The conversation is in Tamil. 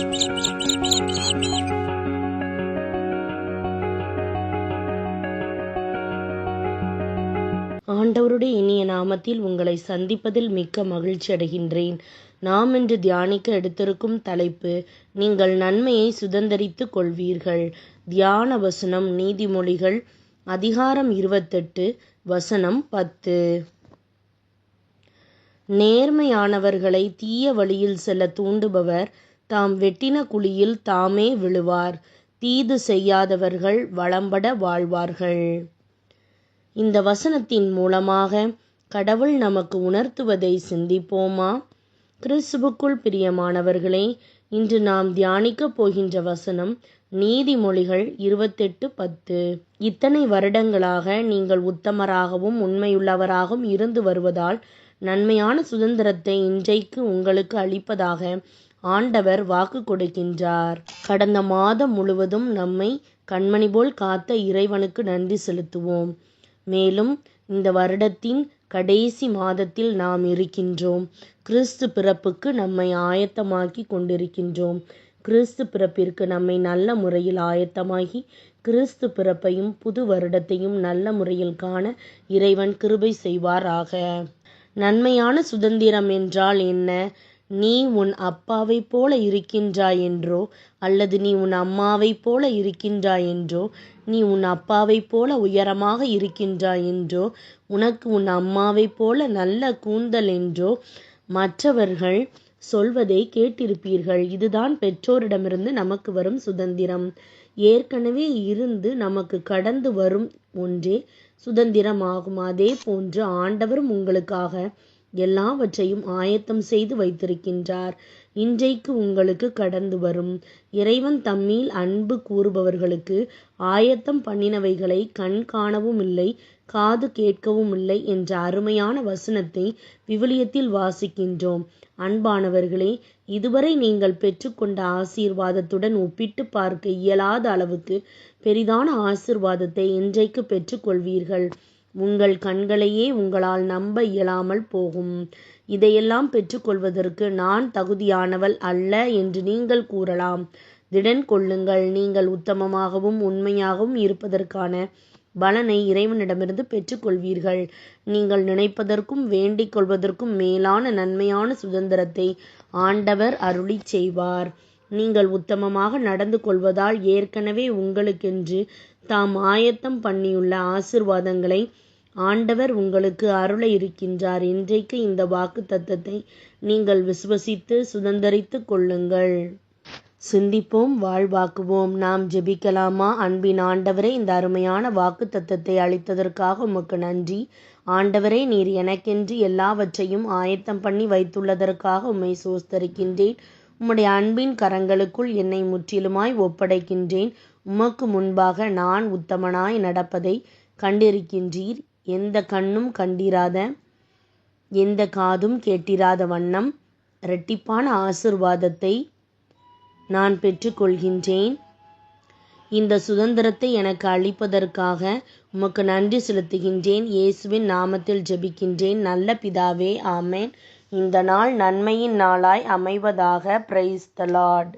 ஆண்டவருடைய இனிய நாமத்தில் உங்களை சந்திப்பதில் மிக்க மகிழ்ச்சி அடைகின்றேன். நாம் இன்று தியானிக்க எடுத்திருக்கும் தலைப்பு நீங்கள் நன்மையை சுதந்தரித்துக் கொள்வீர்கள். தியான வசனம் நீதிமொழிகள் அதிகாரம் இருபத்தெட்டு வசனம் பத்து. நேர்மையானவர்களை தீய வழியில் செல்ல தூண்டுபவர் தாம் வெட்டின குழியில் தாமே விழுவார். தீது செய்யாதவர்கள் வளம்பட வாழ்வார்கள். இந்த வசனத்தின் மூலமாக கடவுள் நமக்கு உணர்த்துவதை சிந்திப்போமா? கிறிஸ்துவுக்குள் பிரியமானவர்களே இன்று நாம் தியானிக்கப் போகின்ற வசனம் நீதிமொழிகள் இருபத்தெட்டு பத்து. இத்தனை வருடங்களாக நீங்கள் உத்தமராகவும் உண்மையுள்ளவராகவும் இருந்து வருவதால் நன்மையான சுதந்திரத்தை இன்றைக்கு உங்களுக்கு அளிப்பதாக ஆண்டவர் வாக்கு கொடுக்கின்றார். கடந்த மாதம் முழுவதும் நம்மை கண்மணி போல் காத்த இறைவனுக்கு நன்றி செலுத்துவோம். மேலும் இந்த வருடத்தின் கடைசி மாதத்தில் நாம் இருக்கின்றோம். கிறிஸ்து பிறப்புக்கு நம்மை ஆயத்தமாக்கி கொண்டிருக்கின்றோம். கிறிஸ்து பிறப்பிற்கு நம்மை நல்ல முறையில் ஆயத்தமாகி கிறிஸ்து பிறப்பையும் புது வருடத்தையும் நல்ல முறையில் காண இறைவன் கிருபை செய்வாராக. நன்மையான சுதந்திரம் என்றால் என்ன? நீ உன் அப்பாவைப் போல இருக்கின்றாய் என்றோ? அல்லது நீ உன் அம்மாவைப் போல இருக்கின்றாய் என்றோ? நீ உன் அப்பாவைப் போல உயரமாக இருக்கின்றாய் என்றோ? உனக்கு உன் அம்மாவைப் போல நல்ல கூந்தல் என்றோ? மற்றவர்கள் சொல்வதை கேட்டிருப்பீர்கள். இதுதான் பெற்றோரிடமிருந்து நமக்கு வரும் சுதந்திரம். ஏற்கனவே இருந்து நமக்கு கடந்து வரும் ஒன்றே சுதந்திரமாகும். அதே போன்று ஆண்டவரும் உங்களுக்காக எல்லாவற்றையும் ஆயத்தம் செய்து வைத்திருக்கின்றார். இன்றைக்கு உங்களுக்கு கடந்து வரும். இறைவன் தம்மீல் அன்பு கூறுபவர்களுக்கு ஆயத்தம் பண்ணினவைகளை கண் காணவும் இல்லை காது கேட்கவும் இல்லை என்ற அருமையான வசனத்தை விவிலியத்தில் வாசிக்கின்றோம். அன்பானவர்களே இதுவரை நீங்கள் பெற்றுக்கொண்ட ஆசீர்வாதத்துடன் ஒப்பிட்டு பார்க்க இயலாத அளவுக்கு பெரிதான ஆசிர்வாதத்தை இன்றைக்கு பெற்றுக்கொள்வீர்கள். உங்கள் கண்களையே உங்களால் நம்ப இயலாமல் போகும். இதையெல்லாம் பெற்றுக்கொள்வதற்கு நான் தகுதியானவள் அல்ல என்று நீங்கள் கூறலாம். திடன் கொள்ளுங்கள். நீங்கள் உத்தமமாகவும் உண்மையாகவும் இருப்பதற்கான பலனை இறைவனிடமிருந்து பெற்றுக்கொள்வீர்கள். நீங்கள் நினைப்பதற்கும் வேண்டிக் கொள்வதற்கும் மேலான நன்மையான சுதந்திரத்தை ஆண்டவர் அருளி செய்வார். நீங்கள் உத்தமமாக நடந்து கொள்வதால் ஏற்கனவே உங்களுக்கென்று தாம் ஆயத்தம் பண்ணியுள்ள ஆசிர்வாதங்களை ஆண்டவர் உங்களுக்கு அருள இருக்கின்றார் இன்றைக்கு இந்த வாக்கு தத்தத்தை நீங்கள் விசுவசித்து சுதந்திரித்து கொள்ளுங்கள். சிந்திப்போம் வாழ்வாக்குவோம். நாம் ஜெபிக்கலாமா? அன்பின் ஆண்டவரே இந்த அருமையான வாக்கு தத்தத்தை அளித்ததற்காக உமக்கு நன்றி. ஆண்டவரே நீர் எனக்கென்று எல்லாவற்றையும் ஆயத்தம் பண்ணி வைத்துள்ளதற்காக உம்மை சோஸ்தரிக்கின்றேன். உம்முடைய அன்பின் கரங்களுக்குள் என்னை முற்றிலுமாய் ஒப்படைக்கின்றேன். உமக்கு முன்பாக நான் உத்தமனாய் நடப்பதை கண்டிருக்கின்றீர். எந்த கண்ணும் கண்டிராத எந்த காதும் கேட்டிராத வண்ணம் இரட்டிப்பான ஆசிர்வாதத்தை நான் பெற்றுக்கொள்கின்றேன். இந்த சுதந்திரத்தை எனக்கு அளிப்பதற்காக உமக்கு நன்றி செலுத்துகின்றேன். இயேசுவின் நாமத்தில் ஜெபிக்கின்றேன். நல்ல பிதாவே ஆமேன். இந்த நாள் நன்மையின் நாளாய் அமைவதாக பிரைஸ் த லார்ட்